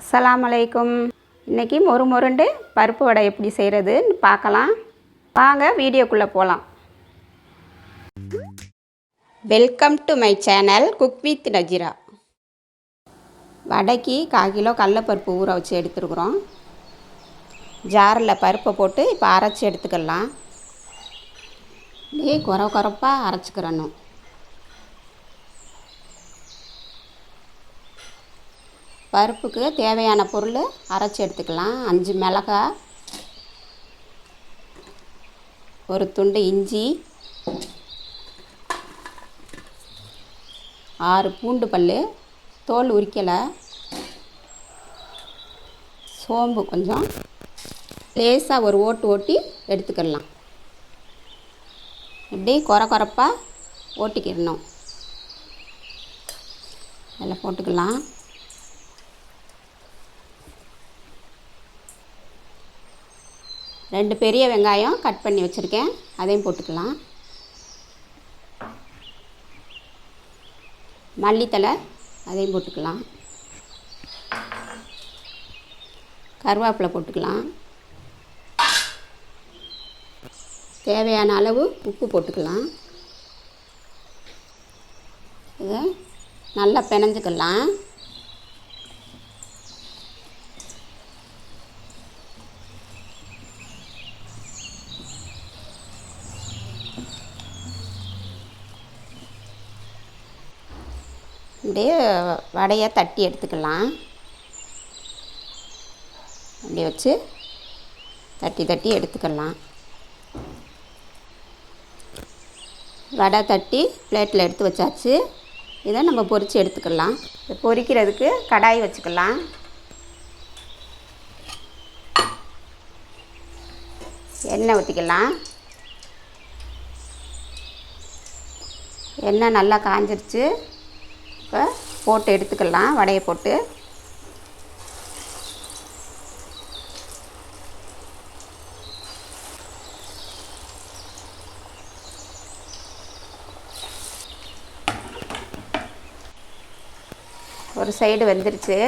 அஸ்லாம் அலைக்கும். இன்றைக்கி மொறு மொருண்டு பருப்பு வடை எப்படி செய்கிறதுன்னு பார்க்கலாம். வாங்க வீடியோக்குள்ளே போகலாம் welcome to my channel cook with Najira வடைக்கு கால் கிலோ கடலப்பருப்பு ஊற வச்சு எடுத்துருக்குறோம். ஜாரில் பருப்பை போட்டு இப்போ அரைச்சி எடுத்துக்கலாம். இப்படியே குறை குறைப்பாக அரைச்சிக்கிறணும். பருப்புக்கு தேவையான பொருள் அரைச்சி எடுத்துக்கலாம். அஞ்சு மிளகாய் ஒரு துண்டு இஞ்சி ஆறு பூண்டு பல் தோல் உரிக்கலை சோம்பு கொஞ்சம் லேசாக ஒரு ஓட்டு ஓட்டி எடுத்துக்கிடலாம் இப்படி குறை குறப்பாக ஓட்டிக்கிடணும். அதில் போட்டுக்கலாம். ரெண்டு பெரிய வெங்காயம் கட் பண்ணி வச்சுருக்கேன். அதையும் போட்டுக்கலாம். மல்லித்தலை அதையும் போட்டுக்கலாம். கருவேப்பிலை போட்டுக்கலாம். தேவையான அளவு உப்பு போட்டுக்கலாம். இதை நல்லா பிணைஞ்சிக்கலாம். அப்படியே வடையை தட்டி எடுத்துக்கலாம். அப்படி வச்சு தட்டி தட்டி எடுத்துக்கலாம். வடை தட்டி பிளேட்டில் எடுத்து வச்சாச்சு. இதை நம்ம பொரித்து எடுத்துக்கலாம். பொறிக்கிறதுக்கு பொரிக்கிறதுக்கு கடாய் வச்சுக்கலாம். எண்ணெய் ஊற்றிக்கலாம் எண்ணெய் நல்லா காஞ்சிருச்சு. இப்போ போட்டு எடுத்துக்கலாம் வடையை போட்டு. ஒரு சைடு வெந்துருச்சு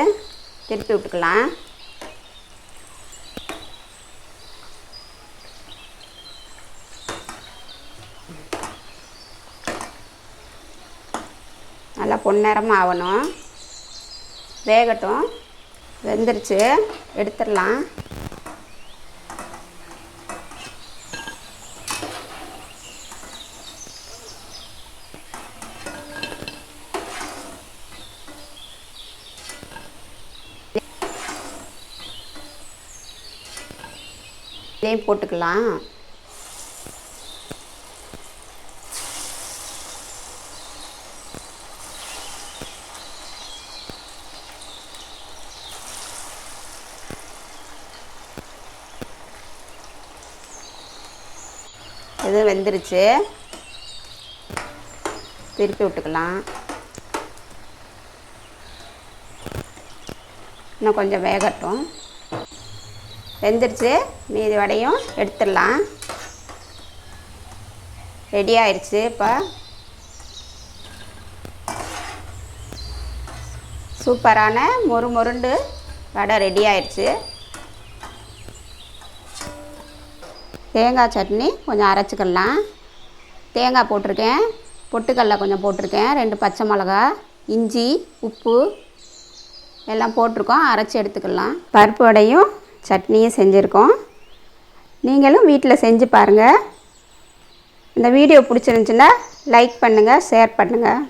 திருப்பி விட்டுக்கலாம். நல்லா பொன்னிறமாக ஆகணும் வேகட்டும். வெந்துருச்சு. எடுத்துடலாம். இதையும் போட்டுக்கலாம். இது வெந்துருச்சு. திருப்பி விட்டுக்கலாம். இன்னும் கொஞ்சம் வேகட்டும். வெந்துருச்சு. மீதி வடையும் எடுத்துடலாம். ரெடி ஆயிடுச்சு இப்போ. சூப்பரான மொறு மொருண்டு வடை ரெடி ஆயிடுச்சு தேங்காய் சட்னி கொஞ்சம் அரைச்சிக்கலாம். தேங்காய் போட்டிருக்கேன். பொட்டுக்கடல கொஞ்சம் போட்டிருக்கேன். ரெண்டு பச்சை மிளகா இஞ்சி உப்பு எல்லாம் போட்டிருக்கோம். அரைச்சி எடுத்துக்கலாம். பருப்பு வடையும் சட்னியும் செஞ்சுருக்கோம். நீங்களும் வீட்டில் செஞ்சு பாருங்கள் இந்த வீடியோ பிடிச்சிருந்துச்சின்னா லைக் பண்ணுங்கள் ஷேர் பண்ணுங்கள்